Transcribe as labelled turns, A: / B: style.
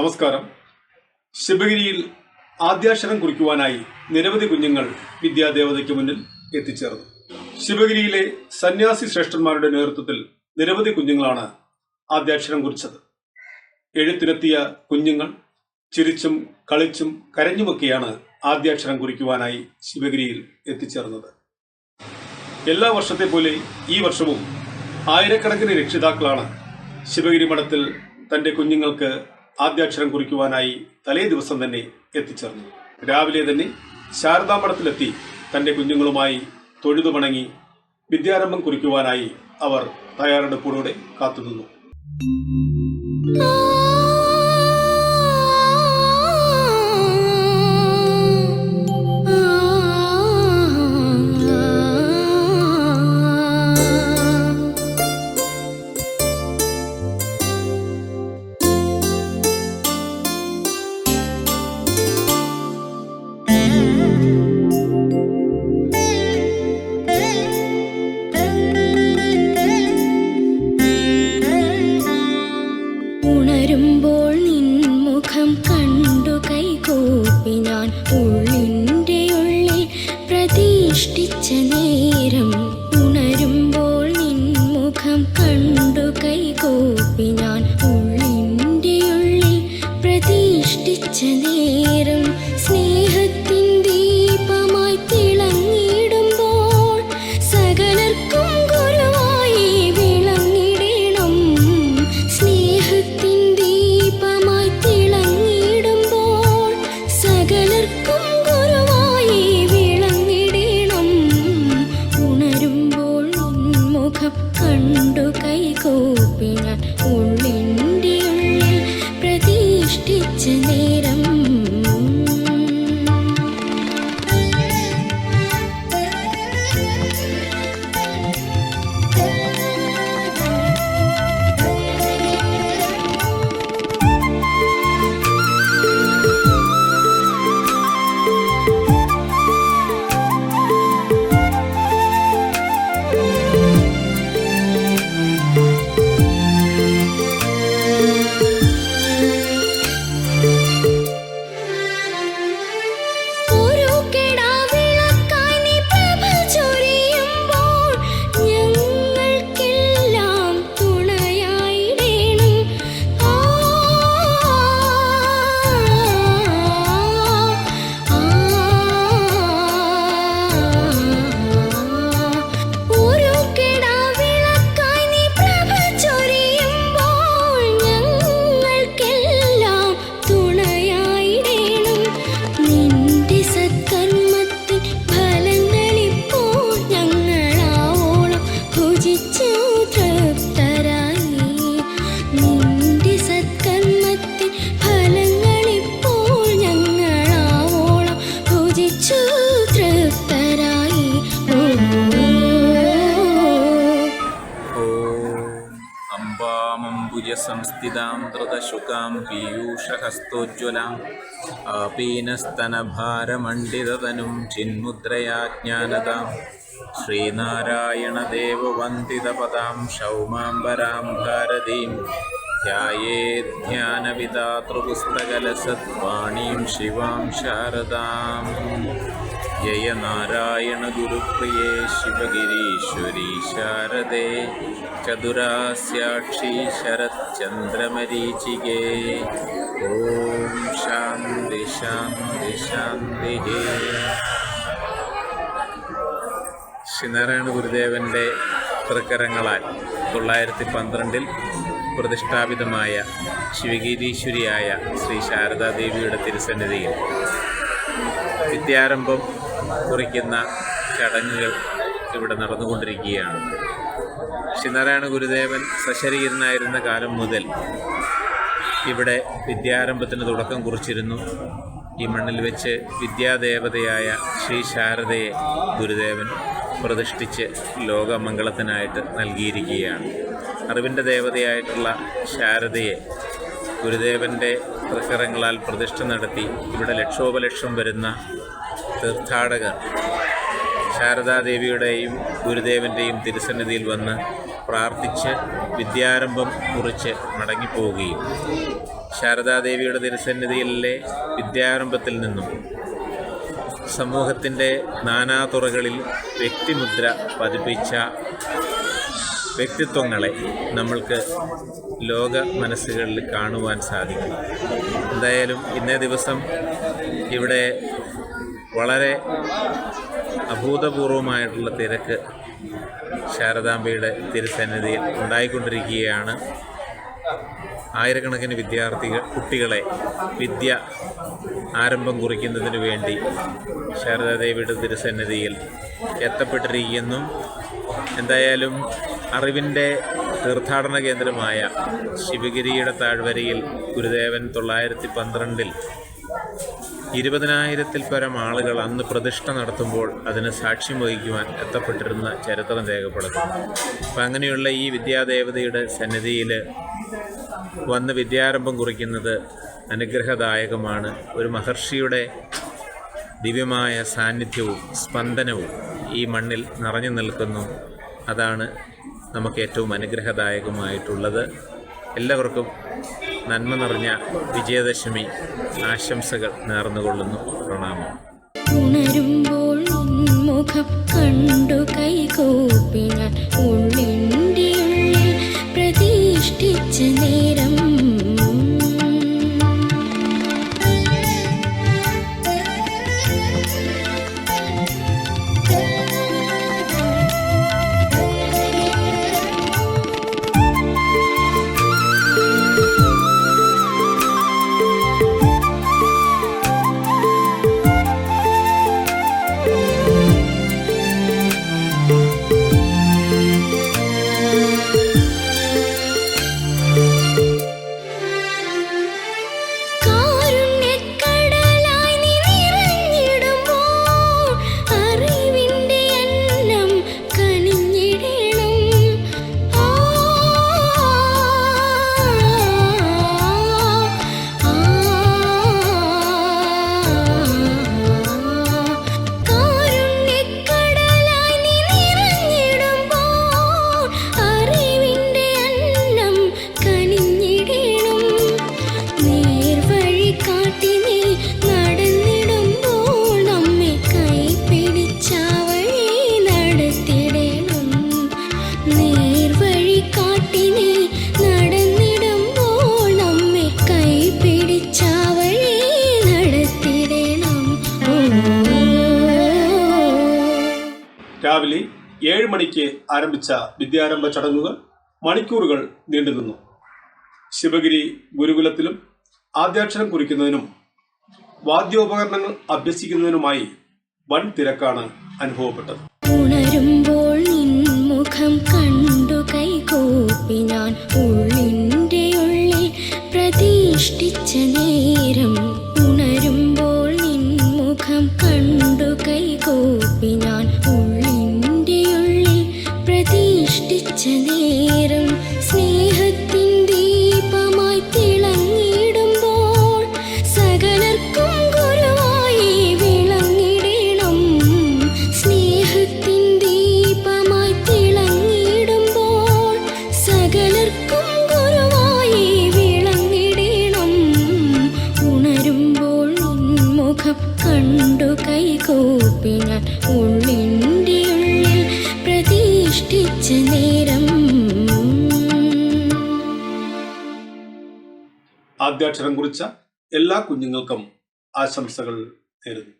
A: നമസ്കാരം. ശിവഗിരിയിൽ ആദ്യാക്ഷരം കുറിക്കുവാനായി നിരവധി കുഞ്ഞുങ്ങൾ വിദ്യാദേവതയ്ക്ക് മുന്നിൽ എത്തിച്ചേർന്നു. ശിവഗിരിയിലെ സന്യാസി ശ്രേഷ്ഠന്മാരുടെ നേതൃത്വത്തിൽ നിരവധി കുഞ്ഞുങ്ങളാണ് ആദ്യാക്ഷരം കുറിച്ചത്. എഴുത്തിനെത്തിയ കുഞ്ഞുങ്ങൾ ചിരിച്ചും കളിച്ചും കരഞ്ഞുമൊക്കെയാണ് ആദ്യാക്ഷരം കുറിക്കുവാനായി ശിവഗിരിയിൽ എത്തിച്ചേർന്നത്. എല്ലാ വർഷത്തെ പോലെ ഈ വർഷവും ആയിരക്കണക്കിന് രക്ഷിതാക്കളാണ് ശിവഗിരി മഠത്തിൽ തന്റെ കുഞ്ഞുങ്ങൾക്ക് ആദ്യാക്ഷരം കുറിക്കുവാനായി തലേ ദിവസം തന്നെ എത്തിച്ചേർന്നു. രാവിലെ തന്നെ ശാരദാമഠത്തിലെത്തി തന്റെ കുഞ്ഞുങ്ങളുമായി തൊഴുതു വണങ്ങി വിദ്യാരംഭം കുറിക്കുവാനായി അവർ തയ്യാറെടുപ്പോടെ കാത്തുനിന്നു.
B: ഉള്ളിന്റെ ഉള്ളിൽ പ്രതിഷ്ഠിച്ച നേരം
C: अम्बामम्बुजसंस्थितां धृतशुकां पीयूषहस्तोज्ज्वलाम् आपीनस्तनभारमण्डिततनुं चिन्मुद्रया ज्ञानदां श्रीनारायणदेववन्दितपदां शौमाम्बरां भारतीं ध्यायेध्यानविदातृपुस्तकलसद्वाणीं शिवां शारदाम् ജയ നാരായണ ഗുരുപ്രിയേ ശിവഗിരീശ്വരി ശാരദേ ചതുരാസ്യാക്ഷി ശരത്ചന്ദ്രമരീചികേ. ഓം ശാന്തി ശാന്തി ശാന്തി ശ്രീനാരായണ ഗുരുദേവന്റെ തൃക്കരങ്ങളാൽ തൊള്ളായിരത്തി പന്ത്രണ്ടിൽ പ്രതിഷ്ഠാപിതമായ ശിവഗിരീശ്വരിയായ ശ്രീ ശാരദാദേവിയുടെ തിരുസന്നിധിയിൽ വിദ്യാരംഭം കുറിക്കുന്ന ചടങ്ങുകൾ ഇവിടെ നടന്നുകൊണ്ടിരിക്കുകയാണ്. ശ്രീനാരായണ ഗുരുദേവൻ സശരീരനായിരുന്ന കാലം മുതൽ ഇവിടെ വിദ്യാരംഭത്തിന് തുടക്കം കുറിച്ചിരുന്നു. ഈ മണ്ണിൽ വെച്ച് വിദ്യാദേവതയായ ശ്രീ ശാരദയെ ഗുരുദേവൻ പ്രതിഷ്ഠിച്ച് ലോകമംഗളത്തിനായിട്ട് നൽകിയിരിക്കുകയാണ്. അറിവിന്റെ ദേവതയായിട്ടുള്ള ശാരദയെ ഗുരുദേവന്റെ പ്രസരങ്ങളാൽ പ്രതിഷ്ഠ നടത്തി ഇവിടെ ലക്ഷോപലക്ഷം വരുന്ന തീർത്ഥാടകർ. ശാരദാദേവിയുടെയും ഗുരുദേവന്റെയും തിരുസന്നിധിയിൽ വന്ന് പ്രാർത്ഥിച്ച് വിദ്യാരംഭം കുറിച്ച് മടങ്ങിപ്പോവുകയും ശാരദാദേവിയുടെ തിരുസന്നിധിയിലെ വിദ്യാരംഭത്തിൽ നിന്നും സമൂഹത്തിന്റെ നാനാതുറകളിൽ വ്യക്തിമുദ്ര പതിപ്പിച്ച വ്യക്തിത്വങ്ങളെ നമ്മൾക്ക് ലോക മനസ്സുകളിൽ കാണുവാൻ സാധിക്കും. എന്തായാലും ഇന്നേ ദിവസം ഇവിടെ വളരെ അഭൂതപൂർവമായിട്ടുള്ള തിരക്ക് ശാരദാംബയുടെ തിരുസന്നിധിയിൽ ഉണ്ടായിക്കൊണ്ടിരിക്കുകയാണ്. ആയിരക്കണക്കിന് വിദ്യാർത്ഥികൾ കുട്ടികളെ വിദ്യ ആരംഭം കുറിക്കുന്നതിന് വേണ്ടി ശാരദാദേവിയുടെ തിരുസന്നിധിയിൽ എത്തപ്പെട്ടിരിക്കുന്നു. എന്തായാലും അറിവിന്റെ തീർത്ഥാടന കേന്ദ്രമായ ശിവഗിരിയുടെ താഴ്വരയിൽ ഗുരുദേവൻ തൊള്ളായിരത്തി പന്ത്രണ്ടിൽ ഇരുപതിനായിരത്തിൽ പരം ആളുകൾ അന്ന് പ്രതിഷ്ഠ നടത്തുമ്പോൾ അതിന് സാക്ഷ്യം വഹിക്കുവാൻ എത്തപ്പെട്ടിരുന്ന ചരിത്രം രേഖപ്പെടുത്തുന്നു. അപ്പം അങ്ങനെയുള്ള ഈ വിദ്യാദേവതയുടെ സന്നിധിയിൽ വന്ന് വിദ്യാരംഭം കുറിക്കുന്നത് അനുഗ്രഹദായകമാണ് ഒരു മഹർഷിയുടെ ദിവ്യമായ സാന്നിധ്യവും സ്പന്ദനവും ഈ മണ്ണിൽ നിറഞ്ഞു നിൽക്കുന്നു. അതാണ് നമുക്ക് ഏറ്റവും അനുഗ്രഹദായകമായിട്ടുള്ളത്. എല്ലാവർക്കും നന്മ നിറഞ്ഞ വിജയദശമി ആശംസകൾ നേർന്നുകൊള്ളുന്നു. പ്രണാമം.
B: ഉണരുമ്പോൾ മുഖം കണ്ടു കൈകൂപ്പി ഞാൻ ഉള്ളിന്റെ ഉള്ളിൽ പ്രതീക്ഷിച്ച നേരം Música
A: രാവിലെ ഏഴ് മണിക്ക് ആരംഭിച്ച വിദ്യാരംഭ ചടങ്ങുകൾ മണിക്കൂറുകൾ നീണ്ടുനിന്നു. ശിവഗിരി ഗുരുകുലത്തിലും ആദ്യാക്ഷരം കുറിക്കുന്നതിനും വാദ്യോപകരണങ്ങൾ അഭ്യസിക്കുന്നതിനുമായി വൻ തിരക്കാണ് അനുഭവപ്പെട്ടത്.
B: ഉണരുമ്പോൾ മുഖം കണ്ടു കൈകൂപ്പി ഞാൻ ഉള്ളിന്റെ ഉള്ളിൽ പ്രതിഷ്ഠിച്ച നേരം. ഉണരുമ്പോൾ നിൻ മുഖം കണ്ടു കൈകൂപ്പി
A: ആദ്യാക്ഷരം കുറിച്ച എല്ലാ കുഞ്ഞുങ്ങൾക്കും ആശംസകൾ നേരുന്നു.